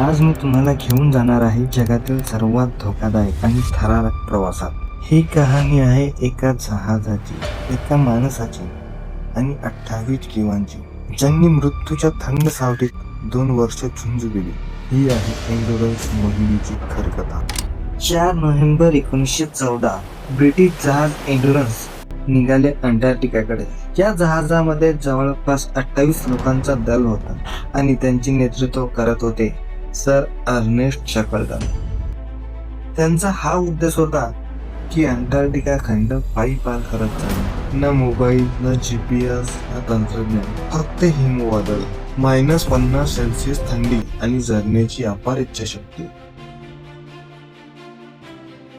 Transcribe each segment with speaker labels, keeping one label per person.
Speaker 1: आज मी तुम्हाला घेऊन जाणार आहे जगातील सर्वात धोकादायक आणि थरारक प्रवासात. ही कहाणी आहे एका जहाजाची एका माणसाची आणि अठ्ठावीस जीवांची ज्यांनी मृत्यूच्या थंड सावटीत दोन वर्ष झुंज दिली. ही आहे एंडुरन्स मोहिमेची खरकथा. चार नोव्हेंबर एकोणीसशे चौदा ब्रिटिश जहाज एंडोरन्स निघाले अंटार्क्टिकाकडे. या जहाजामध्ये जवळपास अठ्ठावीस लोकांचा दल होता आणि त्यांचे नेतृत्व करत होते. सर अर्नेस्ट शकलटन त्यांचा हा उद्देश होता की अंटार्क्टिका खंड पायी पार करत जाणे. न मोबाईल न जीपीएस न तंत्रज्ञान फक्त हिमवादळ. मायनस पन्नास सेल्सिअस थंडी आणि जगण्याची अपार इच्छाशक्ती.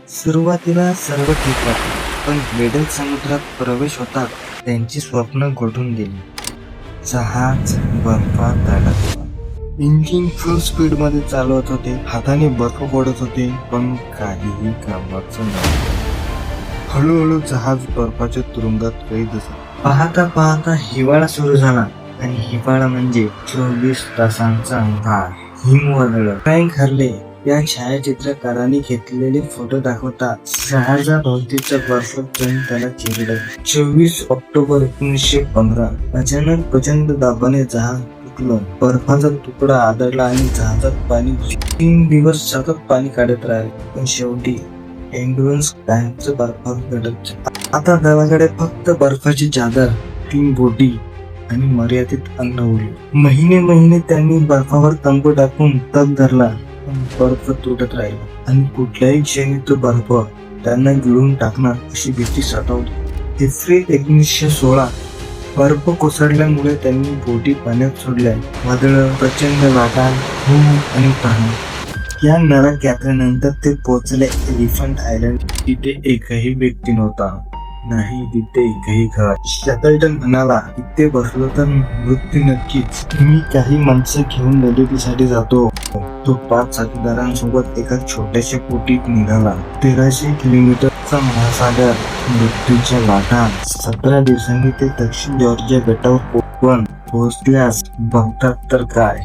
Speaker 1: सुरुवातीला सर्व ठीक वाटले पण वेडल समुद्रात प्रवेश होतात त्यांची स्वप्न गोठून गेली. जहाज बर्फात धडकला इंजिन फुल स्पीडमध्ये चालवत होते. हाताने बर्फ पडत होते पण काहीही कामाचं नव्हतं हळूहळू जहाज बर्फाच्या तुरुंगात कैद पाहता पाहता हिवाळा सुरू झाला. आणि हिवाळा म्हणजे चोवीस तासांचा अंधार. हिमवादळ फ्रँक हरले या छायाचित्रकारांनी घेतलेले फोटो दाखवतात शहाजा भोवतीचा बर्फ जण त्याला चिरलं चोवीस ऑक्टोबर एकोणीसशे पंधरा. अचानक प्रचंड दाबाने जहाज तुटलं बर्फाचा तुकडा आदळला आणि जहाजात पाणी तीन दिवस सतत पाणी काढत राहिले. पण शेवटी एन्डुरन्स कायमच बर्फात घडत आता दलाकडे फक्त बर्फाची चादर तीन बोटी आणि मर्यादित अन्न उरले. महिने महिने त्यांनी बर्फावर तंबू टाकून तग धरला पण बर्फ तुटत राहिला. आणि कुठल्याही क्षणी तो बर्फ त्यांना गिळून टाकणार अशी भीती साठवली एप्रिल एकोणीसशे सोळा बर्फ कोसळल्यामुळे त्यांनी बोटी पाण्यात सोडल्या. वादळ प्रचंड वाटा धूम आणि पाणी. या नरक यात्रेनंतर ते पोहोचले एलिफंट आयलंड. तिथे एकही व्यक्ती नव्हता. नाही तिथे एकही घर. शकल्टन म्हणाला इथे बसलो तर मृत्यू नक्कीच. मी काही माणसं घेऊन मदतीसाठी जातो. तो पाच साथीदारांसोबत एका छोट्याशा पोटीत निघाला. तेराशे किलोमीटरचा महासागर मृत्यूच्या लाटा सतरा दिवसांनी ते दक्षिण जॉर्जिया बेटावर पण पोहोचल्यास बघतात तर काय?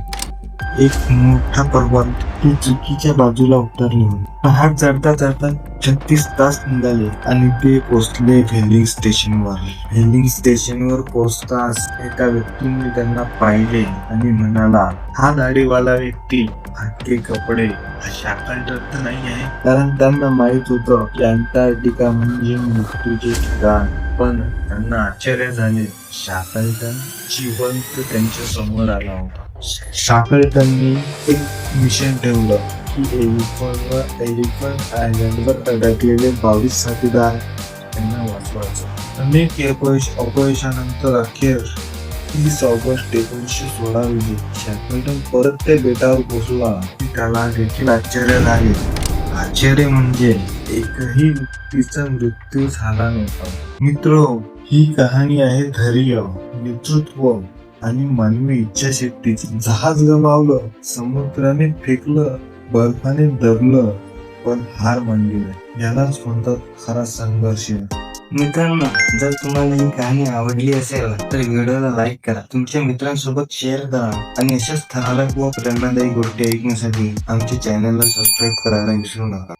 Speaker 1: एक मोठा पर्वत ते चुकीच्या बाजूला उतरले पहाट चढता चढता छत्तीस तास निघाले आणि ते पोहोचले व्हेलिंग स्टेशनवर. व्हेलिंग स्टेशनवर पोहोचताच एका व्यक्तीने त्यांना पाहिले आणि म्हणाला हा दाढीवाला व्यक्ती हटके कपडे हा शाकल्टर तर नाही आहे. कारण त्यांना माहीत होतं की अंटार्क्टिका म्हणजे मृत्यूचे ठिकाण. पण त्यांना आश्चर्य झाले. शाकलटन जिवंत त्यांच्यासमोर आला होता. शाकलटननी एक मिशन ठेवलं की एलिफंट एलिफंट आयलंडवर अडकलेले बावीस साथीदार त्यांना वाचवायचं. अनेक अपयश अपयशानंतर अखेर तीस ऑगस्ट एकोणीसशे सोळा रोजी शॅकल्टन परत त्या बेटावर पोहोचला. की त्याला देखील आश्चर्य झाले. आश्चर्य म्हणजे एकही व्यक्तीचा मृत्यू झाला नव्हता. मित्र ही कहाणी आहे धैर्य नेतृत्व आणि मानवी इच्छाशक्तीची जहाज गमावलं समुद्राने फेकलं बर्फाने दबलं पण हार मानली नाही. यालाच म्हणतात खरा संघर्ष. मित्रांनो जर तुम्हाला ही कहाणी आवडली असेल तर व्हिडिओला लाईक करा. तुमच्या मित्रांसोबत शेअर करा. आणि अशाच थरारक व प्रेरणादायी गोष्टी ऐकण्यासाठी आमच्या चॅनलला सबस्क्राईब करायला विसरू नका.